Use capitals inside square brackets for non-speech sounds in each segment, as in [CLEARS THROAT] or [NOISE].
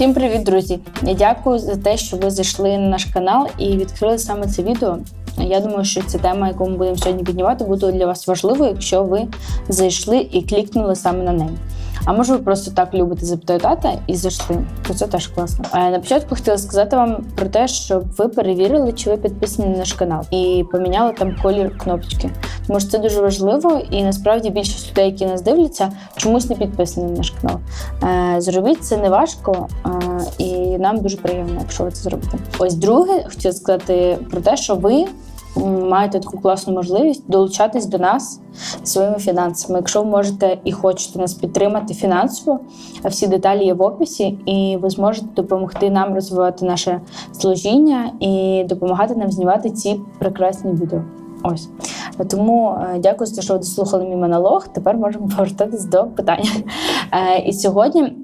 Всім привіт, друзі! Я дякую за те, що ви зайшли на наш канал і відкрили саме це відео. Я думаю, що ця тема, яку ми будемо сьогодні піднімати, буде для вас важливою, якщо ви зайшли і клікнули саме на неї. А може, ви просто так любите запитати і зайшли, то це теж класно. Е, На початку хотіла сказати вам про те, щоб ви перевірили, чи ви підписані на наш канал, і поміняли там колір кнопочки. Тому що це дуже важливо, і насправді більшість людей, які нас дивляться, чомусь не підписані на наш канал. Е, Зробіть це не важко, е, і нам дуже приємно, якщо ви це зробите. Ось друге, хотіла сказати про те, що ви маєте таку класну можливість долучатись до нас своїми фінансами. Якщо ви можете і хочете нас підтримати фінансово, всі деталі є в описі, і ви зможете допомогти нам розвивати наше служіння і допомагати нам знімати ці прекрасні відео. Ось тому е, дякую за те, що ви дослухали мій монолог. Тепер можемо повертатись до питання. Е, І сьогодні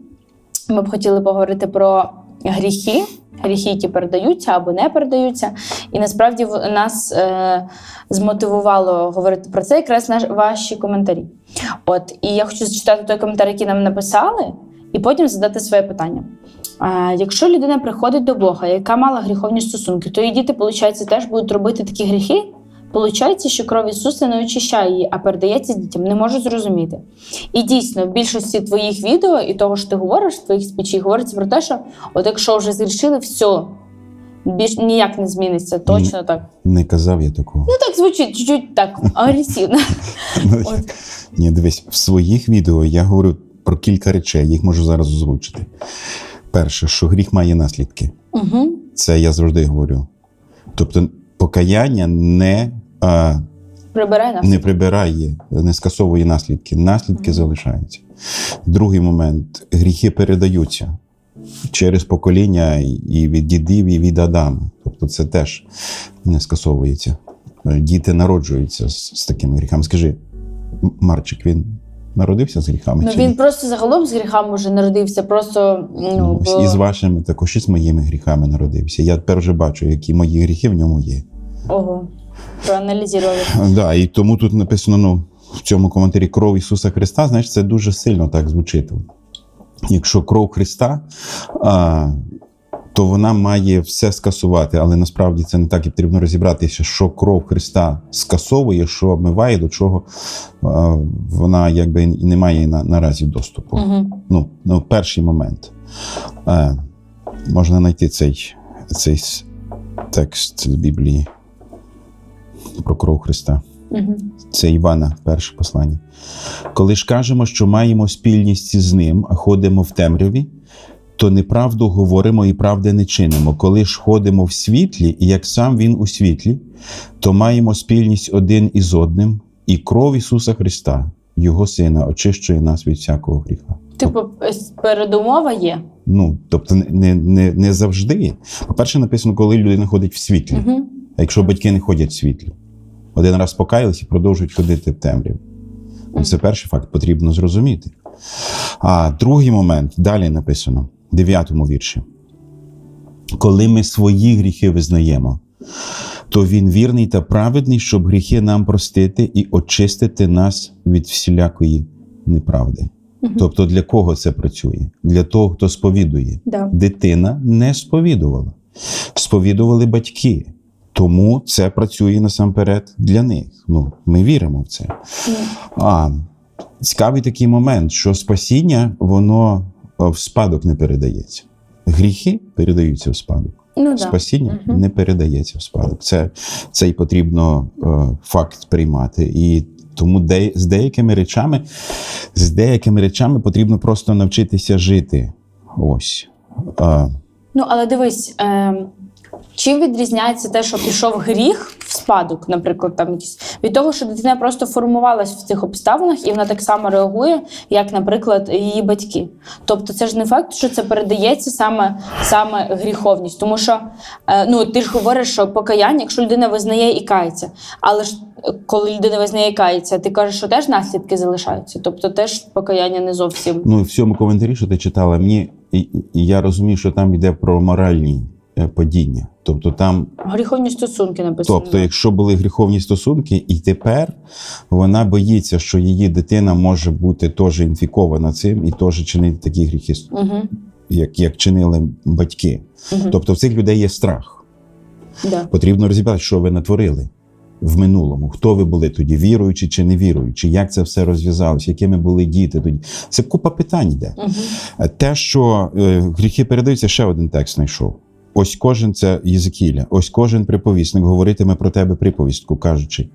ми б хотіли поговорити про гріхи, гріхи, які передаються або не передаються. І насправді нас е, змотивувало говорити про це якраз наш, ваші коментарі. От, і я хочу зачитати той коментар, який нам написали, і потім задати своє питання. Якщо людина приходить до Бога, яка мала гріховні стосунки, то її діти, виходить, теж будуть робити такі гріхи. Получається, що кров Ісуса не очищає її, а передається дітям. Не можу зрозуміти. І дійсно, в більшості твоїх відео і того, що ти говориш, твоїх спічей, говориться про те, що от якщо вже зрішили, все, більш ніяк не зміниться. Точно так. Не казав я такого. Ну так звучить чуть-чуть так [LAUGHS] агресивно. Ну, Ні, дивись, в своїх відео я говорю про кілька речей, їх можу зараз озвучити. Перше, що гріх має наслідки. Угу. Це я завжди говорю. Тобто, покаяння не, а, Прибирай нас. не прибирає, не скасовує наслідки. Наслідки залишаються. Другий момент: гріхи передаються через покоління і від дідів, і від Адама. Тобто, це теж не скасовується. Діти народжуються з, з такими гріхами. Скажи, Марчик, він народився з гріхами? Ну чи він ні? просто загалом з гріхами вже народився. Просто ну, Ну, бо... і з вашими, також і з моїми гріхами народився. Я тепер вже бачу, які мої гріхи в ньому є. Ого, проаналізували. Да, і тому тут написано ну, в цьому коментарі кров Ісуса Христа, значить, це дуже сильно так звучить. Якщо кров Христа, а, то вона має все скасувати, але насправді це не так і потрібно розібратися, що кров Христа скасовує, що обмиває, до чого а, вона якби і не має на, наразі доступу. Угу. Ну, ну, перший момент. Е, можна знайти цей, цей текст з Біблії про кров Христа. Угу. Це Івана, перше послання. Коли ж кажемо, що маємо спільність з ним, а ходимо в темряві, то неправду говоримо і правди не чинимо. Коли ж ходимо в світлі, і як сам він у світлі, то маємо спільність один із одним, і кров Ісуса Христа, Його Сина, очищує нас від всякого гріха. Типу, передумова є. Ну, тобто, не, не, не, не завжди. По-перше, написано, коли людина ходить в світлі. Угу. А якщо батьки не ходять в світлі, один раз покаялись і продовжують ходити в темряві. Ну, Це перший факт, потрібно зрозуміти. А другий момент далі написано, в дев'ятому вірші. Коли ми свої гріхи визнаємо, то він вірний та праведний, щоб гріхи нам простити і очистити нас від всілякої неправди. Тобто, для кого це працює? Для того, хто сповідує Да. дитина не сповідувала. Сповідували батьки. Тому це працює насамперед для них. Ну, ми віримо в це. А цікавий такий момент, що спасіння, воно е, в спадок не передається. Гріхи передаються в спадок. Ну. Спасіння Мгм. не передається в спадок. Це, це й потрібно е, факт приймати. І тому де, з деякими речами, з деякими речами потрібно просто навчитися жити. Ось. Е, Ну, але дивись, е, чим відрізняється те, що пішов гріх в спадок, наприклад, там якийсь, від того, що дитина просто формувалась в цих обставинах, і вона так само реагує, як, наприклад, її батьки. Тобто, це ж не факт, що це передається саме, саме гріховність. Тому що е, ну, ти ж говориш, що покаяння, якщо людина визнає і кається. Але ж е, коли людина визнає і кається, ти кажеш, що теж наслідки залишаються. Тобто теж покаяння не зовсім. Ну, в цьому коментарі, що ти читала, мені я розумію, що там йде про моральні падіння. Тобто, там, Гріховні стосунки написано. тобто, якщо були гріховні стосунки, і тепер вона боїться, що її дитина може бути теж інфікована цим і теж чинити такі гріхи. Угу. як, як чинили батьки. Мгм. Тобто в цих людей є страх. Да. Потрібно розібрати, що ви натворили в минулому. Хто ви були тоді, віруючі чи не віруючі, як це все розв'язалося, якими були діти тоді. Це купа питань йде. Е, Те, що е, гріхи передаються, ще один текст знайшов. Ось кожен це Єзекіля, ось кожен приповісник говоритиме про тебе приповістку, кажучи,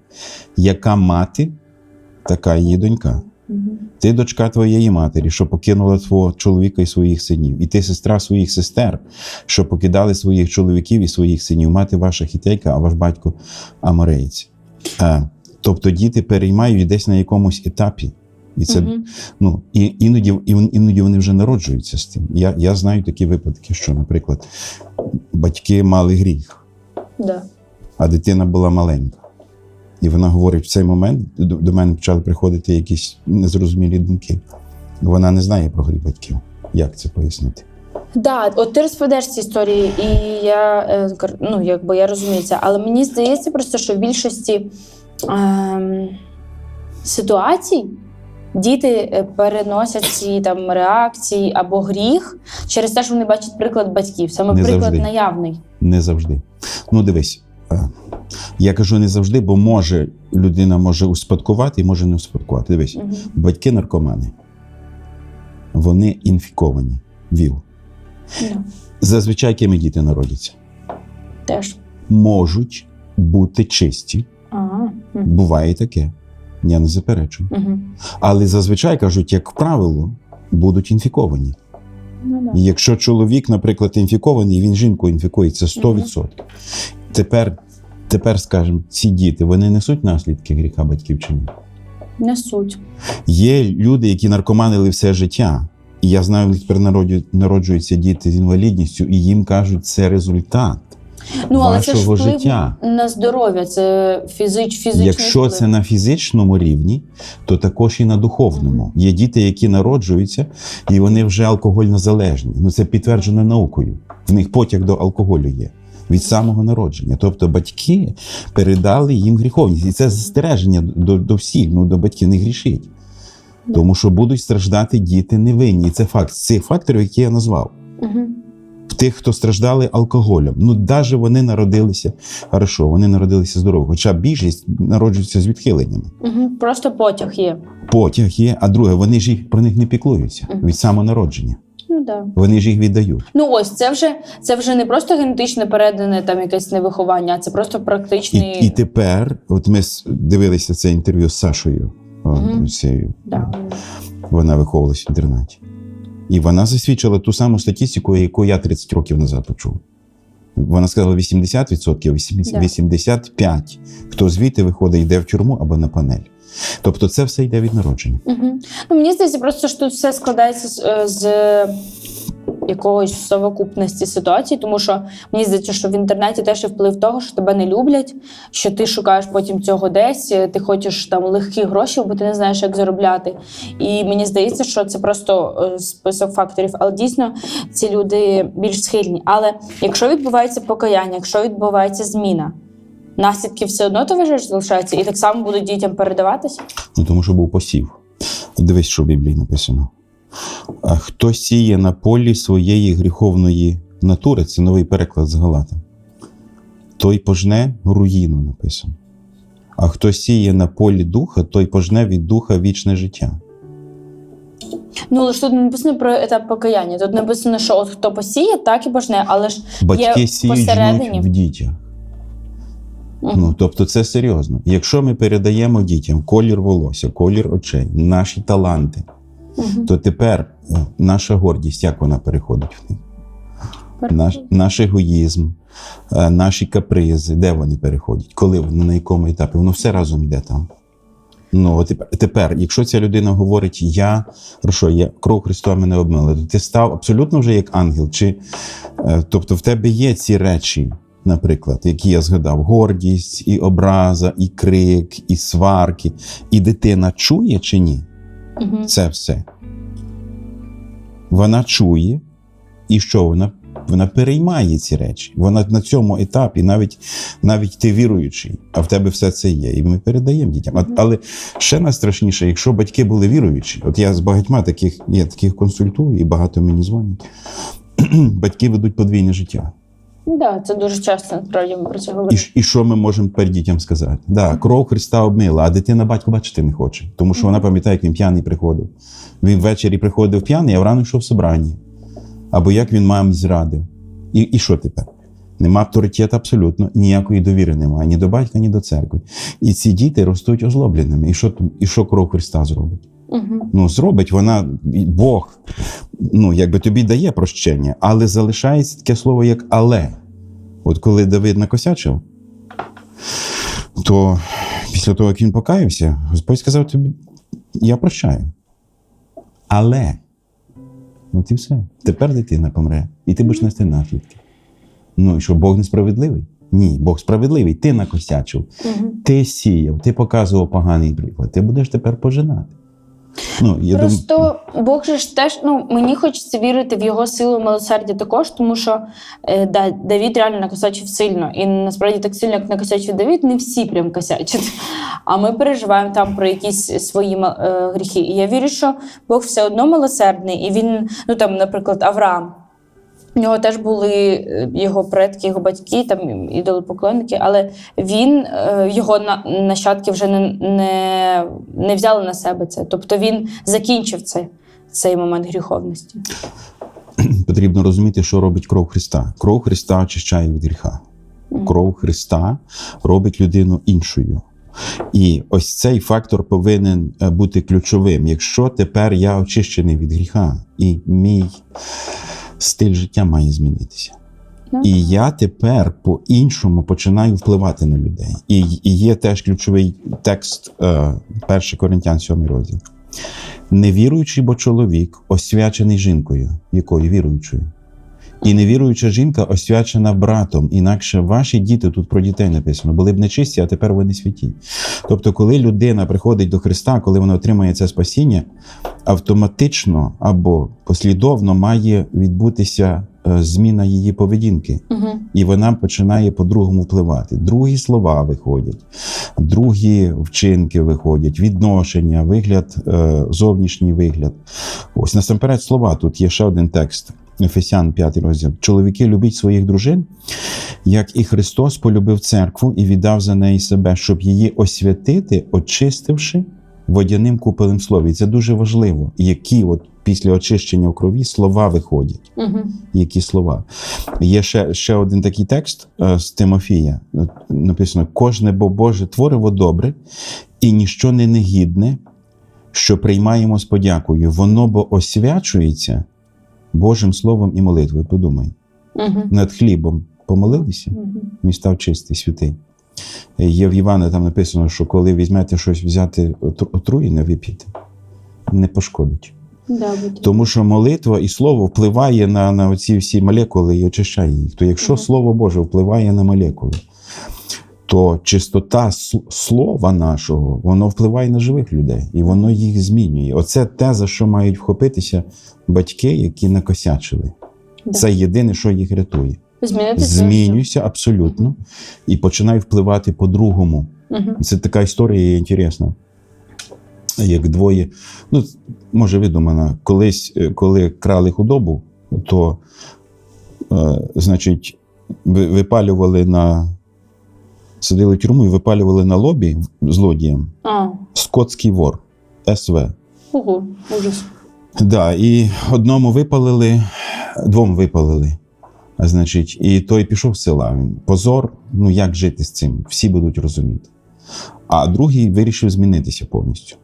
яка мати, така її донька. Ти дочка твоєї матері, що покинула твого чоловіка і своїх синів, і ти сестра своїх сестер, що покидали своїх чоловіків і своїх синів, мати ваша хітейка, а ваш батько амореєць. Е, тобто діти переймають десь на якомусь етапі. І це Мгм. ну і іноді, іноді вони вже народжуються з тим. Я, я знаю такі випадки, що, наприклад, батьки мали гріх, Да. а дитина була маленька. І вона говорить, в цей момент до, до мене почали приходити якісь незрозумілі думки. Вона не знає про гріх батьків. Як це пояснити? Да, от ти розповідаєш ці історії, і я е, ну, якби я розумію це. Але мені здається, просто що в більшості ем, ситуацій діти е, переносять ці там реакції або гріх через те, що вони бачать приклад батьків. Саме Не приклад завжди. наявний. Не завжди. Ну, дивись, е, я кажу не завжди, бо може людина може успадкувати і може не успадкувати. Дивись, Мгм. батьки наркомани, вони інфіковані ВІЛ. Да. Зазвичай якими діти народяться? Теж. Можуть бути чисті. Ага. Буває таке. Я не заперечую. Мгм. Але зазвичай кажуть, як правило, будуть інфіковані. Ну, да. І якщо чоловік, наприклад, інфікований, він жінку інфікує, це 100%. Тепер, тепер, скажімо, ці діти вони несуть наслідки гріха батьків чи ні? Несуть. Є люди, які наркоманили все життя. І я знаю, в них народжуються діти з інвалідністю, і їм кажуть, це результат Ну, але це ж вплив життя. на здоров'я, це фізич, фізичний Якщо вплив. це на фізичному рівні, то також і на духовному. Є діти, які народжуються, і вони вже алкогольно залежні. Ну це підтверджено наукою. В них потяг до алкоголю є від самого народження. Тобто батьки передали їм гріховність. І це застереження до, до всіх. Ну до батьків не грішіть. Да. Тому що будуть страждати діти невинні. І це факт. З цих факторів, які я назвав. Мгм. В тих, хто страждали алкоголем. Ну, навіть вони народилися хорошо, вони народилися здорово. Хоча більшість народжується з відхиленнями. Мгм. Просто потяг є. Потяг є, а друге, вони ж їх про них не піклуються Мгм. від самого народження. Ну да. Вони ж їх віддають. Ну ось це вже це вже не просто генетично передане там якесь невиховання, а це просто І, практичний. і тепер, от ми дивилися це інтерв'ю з Сашою. Мгм. цією, Да. Вона виховувалася в інтернаті. І вона засвідчила ту саму статистику, яку я 30 років назад почув. Вона сказала 80%, 80, Да. 85%. Хто звідти виходить, йде в тюрму або на панель. Тобто це все йде від народження. Угу. Ну, мені здається, просто що тут все складається з, е, з якогось совокупності ситуацій, тому що мені здається, що в інтернеті теж є вплив того, що тебе не люблять, що ти шукаєш потім цього десь, ти хочеш там легкі гроші, бо ти не знаєш, як заробляти. І мені здається, що це просто е, список факторів. Але дійсно ці люди більш схильні. Але якщо відбувається покаяння, якщо відбувається зміна. Наслідки все одно ти вважаєш залишаються, і так само будуть дітям передаватися. Ну, тому що був посів. Дивись, що в Біблії написано. Хто сіє на полі своєї гріховної натури, це новий переклад з Галата, той пожне руїну написано. А хто сіє на полі духа, той пожне від духа вічне життя. Ну, але ж тут не написано про етап покаяння. Тут написано, що от хто посіє, так і пожне, але ж Батьки Є сіють жнуть в дітях. Ну, тобто це серйозно. Якщо ми передаємо дітям колір волосся, колір очей, наші таланти, Мгм. то тепер наша гордість, як вона переходить в них? Наш, наш егоїзм, е, наші капризи, де вони переходять? Коли вони на якому етапі? Воно все разом йде там. Ну, тепер, якщо ця людина говорить, я хорошо, я кров Христова мене обмила, то ти став абсолютно вже як ангел, чи е, тобто в тебе є ці речі, наприклад, які я згадав: гордість, і образа, і крик, і сварки, і дитина чує чи ні? Мгм. Це все. Вона чує, і що вона Вона переймає ці речі. Вона на цьому етапі, навіть, навіть ти віруючий, а в тебе все це є. І ми передаємо дітям. А, але ще найстрашніше, якщо батьки були віруючі, от я з багатьма таких, я таких консультую, і багато мені дзвонять. [CLEARS THROAT] Батьки ведуть подвійне життя. Да, це дуже часто насправді ми про це І, говоримо. ж- і що ми можемо тепер дітям сказати? Да, кров Христа обмила, а дитина батько бачити не хоче, тому що вона пам'ятає, як він п'яний приходив. Він ввечері приходив п'яний, а вранці йшов в собранні. Або як він мамі зрадив. І, і що тепер? Нема авторитету абсолютно, ніякої довіри немає ні до батька, ні до церкви. І ці діти ростуть озлобленими. І що, і що кров Христа зробить? Угу. Ну, зробить вона, і Бог, ну, якби тобі дає прощення, але залишається таке слово, як але. От коли Давид накосячив, то після того, як він покаявся, Господь сказав тобі: я прощаю. Але. От і все. Тепер дитина помре, і ти будеш нести наслідки. Ну і що, Бог несправедливий? Ні, Бог справедливий. Ти накосячив, Угу. ти сіяв, ти показував поганий приклад. Ти будеш тепер пожинати. Ну, я Просто дум... Бог же ж теж, ну мені хочеться вірити в його силу милосердя також, тому що е, да, Давід реально накосячив сильно. І насправді так сильно, як накосячив Давід, не всі прям косячать. А ми переживаємо там про якісь свої е, гріхи. І я вірю, що Бог все одно милосердний, і він, ну там, наприклад, Авраам. У нього теж були е, його предки, його батьки, там ідолопоклонники, але він, е, його на- нащадки вже не, не, не взяли на себе це. Тобто він закінчив це, цей момент гріховності. [CLEARS THROAT] потрібно розуміти, що робить кров Христа. Кров Христа очищає від гріха. Кров Христа робить людину іншою. І ось цей фактор повинен е, бути ключовим. Якщо тепер я очищений від гріха, і мій стиль життя має змінитися. Ну. І я тепер по-іншому починаю впливати на людей. І, і є теж ключовий текст е, 1 Коринтян 7 розділ. Невіруючий бо чоловік освячений жінкою, якою віруючою. І невіруюча жінка освячена братом. Інакше ваші діти тут про дітей написано, були б нечисті, а тепер вони святі. Тобто, коли людина приходить до Христа, коли вона отримує це спасіння, автоматично або послідовно має відбутися е, зміна її поведінки Угу. і вона починає по-другому впливати. Другі слова виходять, другі вчинки виходять, відношення, вигляд, е, зовнішній вигляд. Ось насамперед слова. Тут є ще один текст. Ефесян 5 розділ. Чоловіки любіть своїх дружин, як і Христос полюбив церкву і віддав за неї себе, щоб її освятити, очистивши водяним купелем слова. І це дуже важливо, які от після очищення в крові слова виходять Угу. які слова. Є ще, ще один такий текст е, з Тимофія. Написано: кожне бо Боже твориво добре, і ніщо не негідне, що приймаємо з подякою. Воно бо освячується Божим Словом і молитвою. Подумай, Угу. над хлібом помолилися, Угу. він став чистий, святий. Е, Є в Івана там написано, що коли візьмете щось взяти отру- отруєне, вип'єте, не пошкодить. Да. Тому що молитва і слово впливає на, на оці всі молекули і очищає їх. То якщо Мгм. Слово Боже впливає на молекули, то чистота слова нашого воно впливає на живих людей і воно їх змінює. Оце те, за що мають вхопитися батьки, які накосячили. Да. Це єдине, що їх рятує. Змінити це Змінюйся абсолютно і починай впливати по-другому. Угу. Це така історія інтересна. Як двоє, ну, може, видумана, колись, е, коли крали худобу, то, е, значить, випалювали на. Сидили в тюрму і випалювали на лобі злодіям А, скотський вор СВ. ого, ужас. Да, і одному випалили, двом випалили. Значить, і той пішов з села. Він позор, ну як жити з цим? Всі будуть розуміти. А другий вирішив змінитися повністю.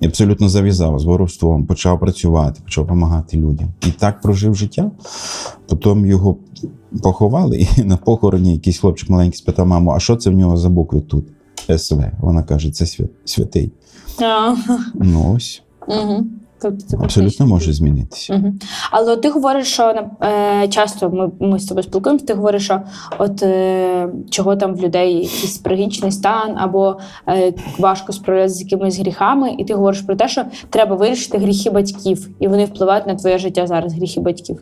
І абсолютно зав'язав з воровством, почав працювати, почав допомагати людям. І так прожив життя. Потім його поховали, [LAUGHS] і на похороні якийсь хлопчик маленький спитав маму, а що це в нього за букви тут? СВ. Вона каже, це свят- святий. А, Ну ось, угу. Тобто це абсолютно може змінитися. Угу. Але от ти говориш, що е, часто ми, ми з тобою спілкуємося, ти говориш, що от е, чого там в людей якийсь пригічний стан, або е, важко справлятися з якимись гріхами, і ти говориш про те, що треба вирішити гріхи батьків, і вони впливають на твоє життя зараз, гріхи батьків.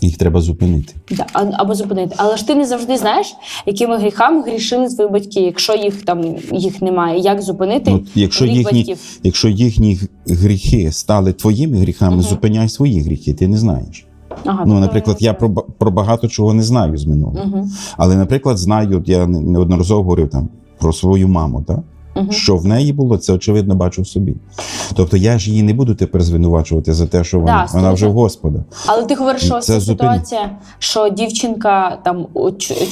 Їх треба зупинити. Да, а- або зупинити. Але ж ти не завжди знаєш, якими гріхами грішили твої батьки, якщо їх там їх немає. Як зупинити Ну, якщо, гріх їхні, батьків? якщо їхні гріхи стали твоїми гріхами, Мгм. зупиняй свої гріхи, ти не знаєш. Ага, Ну, наприклад, я про, ба- про багато чого не знаю з минулого. Угу. Але, наприклад, знаю, от я не- неодноразово говорив там про свою маму, так? Угу. Що в неї було, це очевидно бачу в собі. Тобто я ж її не буду тепер звинувачувати за те, що вона, Да, вона вже в. Господа. Але ти говориш, що Це ситуація, що дівчинка, там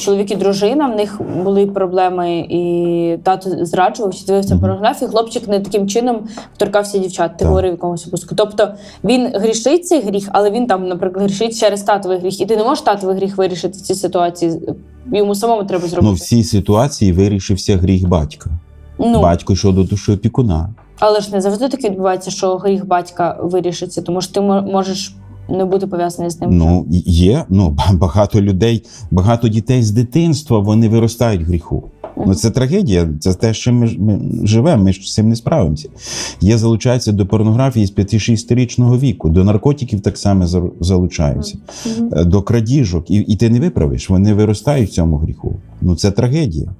чоловік і дружина, в них були проблеми, і тато зраджував, чи дивився Мгм. порнографію, хлопчик не таким чином торкався дівчат. Ти говорив якомусь випуску. Тобто він грішить цей гріх, але він там, наприклад, грішить через татовий гріх. І ти не можеш татовий гріх вирішити в цій ситуації. Йому самому треба зробити. Ну, в цій ситуації вирішився гріх батька. Ну, Батько йшов до душі опікуна. але ж не завжди таке відбувається, що гріх батька вирішиться, тому що ти можеш не бути пов'язаний з ним. Ну, є. Ну, багато людей, багато дітей з дитинства вони виростають в гріху. Ну, це трагедія, це те, що ми, ж- ми живемо, ми ж з цим не справимося. Є залучаються до порнографії з 5-6-річного віку, до наркотиків так само за- залучаються, Мгм. е, до крадіжок, і, і ти не виправиш, вони виростають в цьому гріху. Ну це трагедія.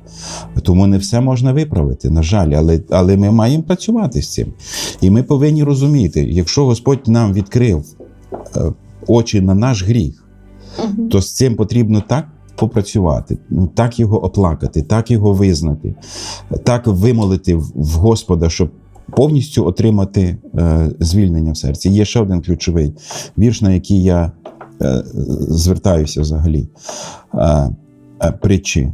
Тому не все можна виправити, на жаль, але, але ми маємо працювати з цим. І ми повинні розуміти, якщо Господь нам відкрив е, очі на наш гріх, то з цим потрібно так попрацювати, ну так його оплакати, так його визнати, так вимолити в Господа, щоб повністю отримати е, звільнення в серці. Є ще один ключовий вірш, на який я е, звертаюся взагалі. Е, притчі,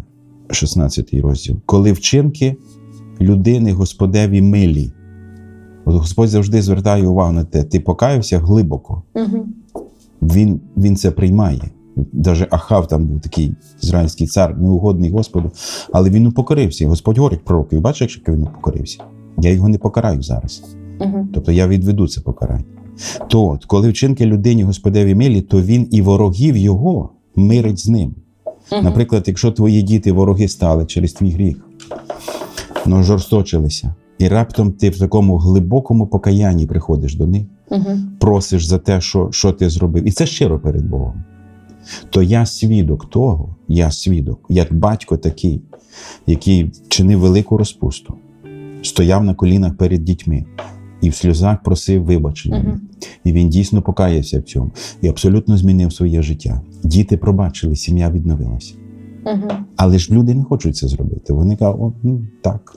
16 розділ. Коли вчинки людини Господеві милі. От Господь завжди звертає увагу на те, ти покаявся глибоко Мгм. він, він це приймає. Даже Ахав там був такий ізраїльський цар, неугодний Господу, але він упокорився. І Господь говорить пророкові, бачиш, як він упокорився? Я його не покараю зараз. Мгм. Тобто я відведу це покарання. То от, коли вчинки людині Господеві милі, то він і ворогів його мирить з ним. Мгм. Наприклад, якщо твої діти вороги стали через твій гріх, ну жорсточилися, і раптом ти в такому глибокому покаянні приходиш до них Мгм. просиш за те, що, що ти зробив, і це щиро перед Богом. То я свідок того, я свідок, як батько такий, який вчинив велику розпусту, стояв на колінах перед дітьми і в сльозах просив вибачення. Мгм. І він дійсно покаявся в цьому і абсолютно змінив своє життя. Діти пробачили, сім'я відновилася. Мгм. Але ж люди не хочуть це зробити. Вони кажуть, о, ну так.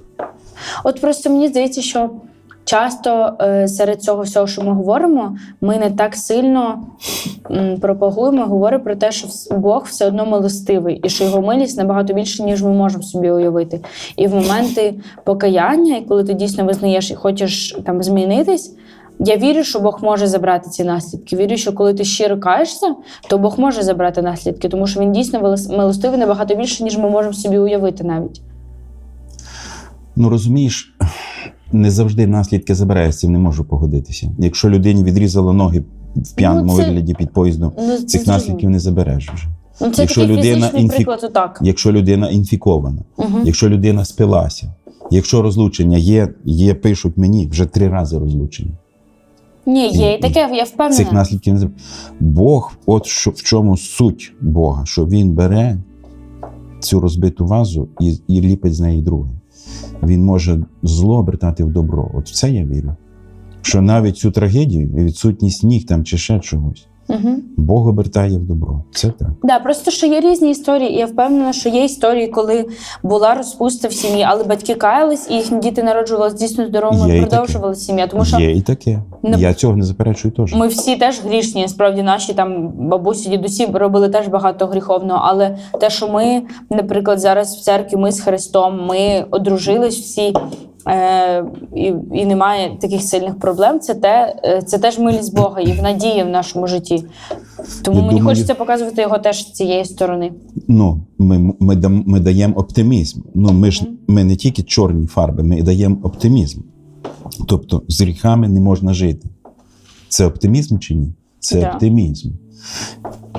От просто мені здається, що часто е, серед цього всього, що ми говоримо, ми не так сильно пропагуємо, говоримо про те, що Бог все одно милостивий, і що його милість набагато більше, ніж ми можемо собі уявити. І в моменти покаяння, і коли ти дійсно визнаєш і хочеш там змінитись. Я вірю, що Бог може забрати ці наслідки. Вірю, що коли ти щиро каєшся, то Бог може забрати наслідки, тому що він дійсно милостивий набагато більше, ніж ми можемо собі уявити навіть. Ну розумієш, не завжди наслідки забирає, з цим не можу погодитися. Якщо людині відрізало ноги в п'яному Ну, це- вигляді під поїздом, Ну, це цих наслідків не забереш вже. Ну, це Якщо такий людина інфі- приклад, так. Якщо людина інфікована, Угу. якщо людина спилася, якщо розлучення є, є, пишуть мені вже три рази розлучення. Ні, є і таке, я Цих наслідків не забереш. Бог, от що, в чому суть Бога, що він бере цю розбиту вазу і, і ліпить з неї друге. Він може зло обертати в добро. От в це я вірю. Що навіть цю трагедію, і відсутність ніг там чи ще чогось, Угу. Бог обертає в добро. Це так. Да, просто що є різні історії, і я впевнена, що є історії, коли була розпуста в сім'ї, але батьки каялись, і їхні діти народжувалися дійсно здоровими, Є і продовжували сім'я. Тому що Є і таке. Не- Я цього не заперечую теж. ми всі теж грішні. Справді наші там бабусі, дідусі робили теж багато гріховного. Але те, що ми, наприклад, зараз в церкві, ми з Христом, ми одружились всі. Е, і, і немає таких сильних проблем. Це те, е, це теж милість Бога і в надії в нашому житті. Тому Я мені думаю- хочеться показувати його теж з цієї сторони. Ну, ми, ми, дам- ми даємо оптимізм. Ну, ми ж ми не тільки чорні фарби, ми даємо оптимізм. Тобто з гріхами не можна жити. Це оптимізм чи ні? Це Да. оптимізм.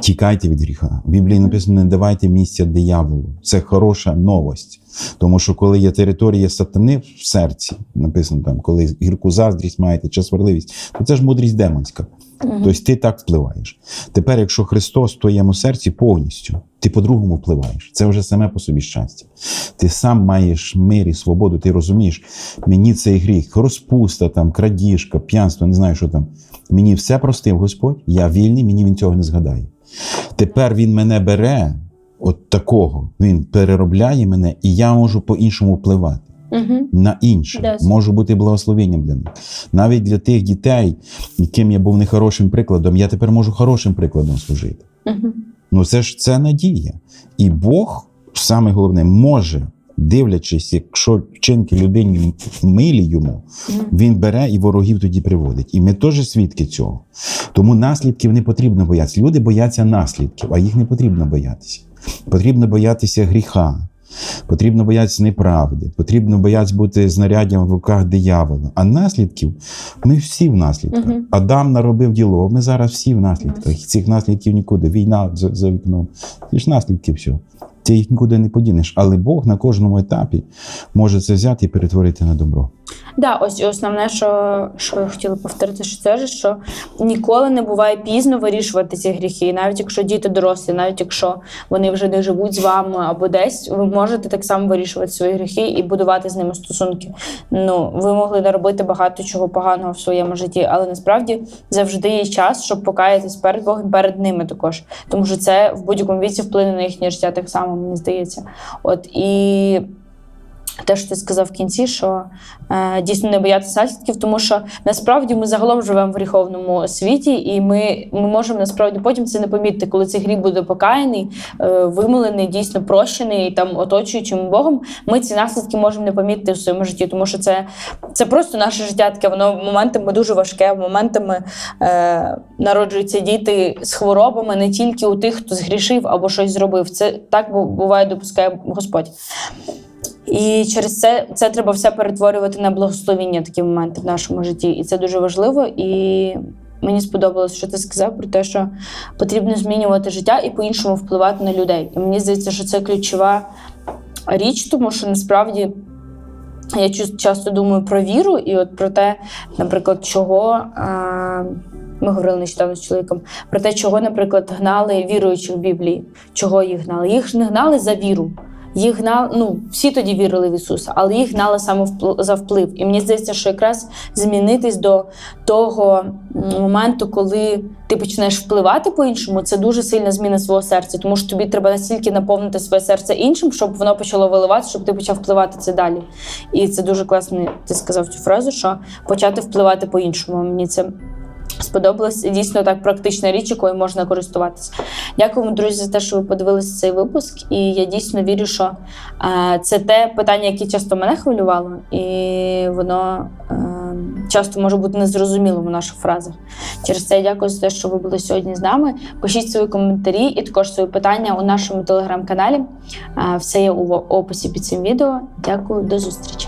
Тікайте від гріха. В Біблії написано: не давайте місця дияволу. Це хороша новость. Тому що коли є територія сатани в серці, написано там, коли гірку заздрість маєте чи сварливість, то це ж мудрість демонська. Тобто ти так впливаєш. Тепер, якщо Христос в твоєму серці повністю, ти по-другому впливаєш. Це вже саме по собі щастя. Ти сам маєш мир і свободу, ти розумієш, мені цей гріх, розпуста, там, крадіжка, п'янство, не знаю, що там. Мені все простив Господь, я вільний, мені він цього не згадає. Тепер він мене бере, от такого, він переробляє мене, і я можу по-іншому впливати Угу. на інших, Да. можу бути благословенням для них. Навіть для тих дітей, яким я був нехорошим прикладом, я тепер можу хорошим прикладом служити. Угу. Ну це ж це надія. І Бог, саме головне, може, дивлячись, якщо вчинки людині милі йому, він бере і ворогів тоді приводить. І ми теж свідки цього. Тому наслідків не потрібно боятися. Люди бояться наслідків, а їх не потрібно боятися. Потрібно боятися гріха. Потрібно боятися неправди, потрібно боятися бути знаряддям в руках диявола. А наслідків ми всі в наслідках. Угу. Адам наробив діло, ми зараз всі в наслідках. Цих наслідків нікуди. Війна за, за вікном. Це ж наслідки все. Ти їх нікуди не подінеш. Але Бог на кожному етапі може це взяти і перетворити на добро. Да, ось основне, що, що я хотіла повторити, що це ж що ніколи не буває пізно вирішувати ці гріхи. Навіть якщо діти дорослі, навіть якщо вони вже не живуть з вами або десь, ви можете так само вирішувати свої гріхи і будувати з ними стосунки. Ну, ви могли наробити багато чого поганого в своєму житті, але насправді завжди є час, щоб покаятись перед Богом, перед ними також. Тому що це в будь-якому віці вплине на їхнє життя так само, мені здається. От і те, що ти сказав в кінці, що е, дійсно не боятися наслідків, тому що насправді ми загалом живемо в гріховному світі, і ми, ми можемо насправді потім це не помітити, коли цей гріх буде покаяний, е, вимилений, дійсно прощений там оточуючим Богом. Ми ці наслідки можемо не помітити в своєму житті, тому що це, це просто наше життя таке, воно моментами дуже важке, моментами е, народжуються діти з хворобами не тільки у тих, хто згрішив або щось зробив. Це так буває, допускає Господь. І через це це треба все перетворювати на благословіння такі моменти в нашому житті. І це дуже важливо. І мені сподобалось, що ти сказав про те, що потрібно змінювати життя і по-іншому впливати на людей. І мені здається, що це ключова річ, тому що насправді. Я часто думаю про віру, і от про те, наприклад, чого а, ми говорили нещодавно з чоловіком, про те, чого, наприклад, гнали віруючих в Біблії. Чого їх гнали? Їх не гнали за віру. Їх гнали, ну всі тоді вірили в Ісуса, але їх гнали саме за вплив. І мені здається, що якраз змінитись до того моменту, коли ти починаєш впливати по-іншому, це дуже сильна зміна свого серця, тому що тобі треба настільки наповнити своє серце іншим, щоб воно почало виливати, щоб ти почав впливати це далі. І це дуже класно. Ти сказав цю фразу, що почати впливати по-іншому. Мені це сподобалось дійсно так практична річ, якою можна користуватися. Дякуємо, друзі, за те, що ви подивилися цей випуск. І я дійсно вірю, що е, це те питання, яке часто мене хвилювало, і воно е, часто може бути незрозумілим у наших фразах. Через це я дякую за те, що ви були сьогодні з нами. Пишіть свої коментарі і також свої питання у нашому телеграм-каналі. Е, все є у описі під цим відео. Дякую, до зустрічі.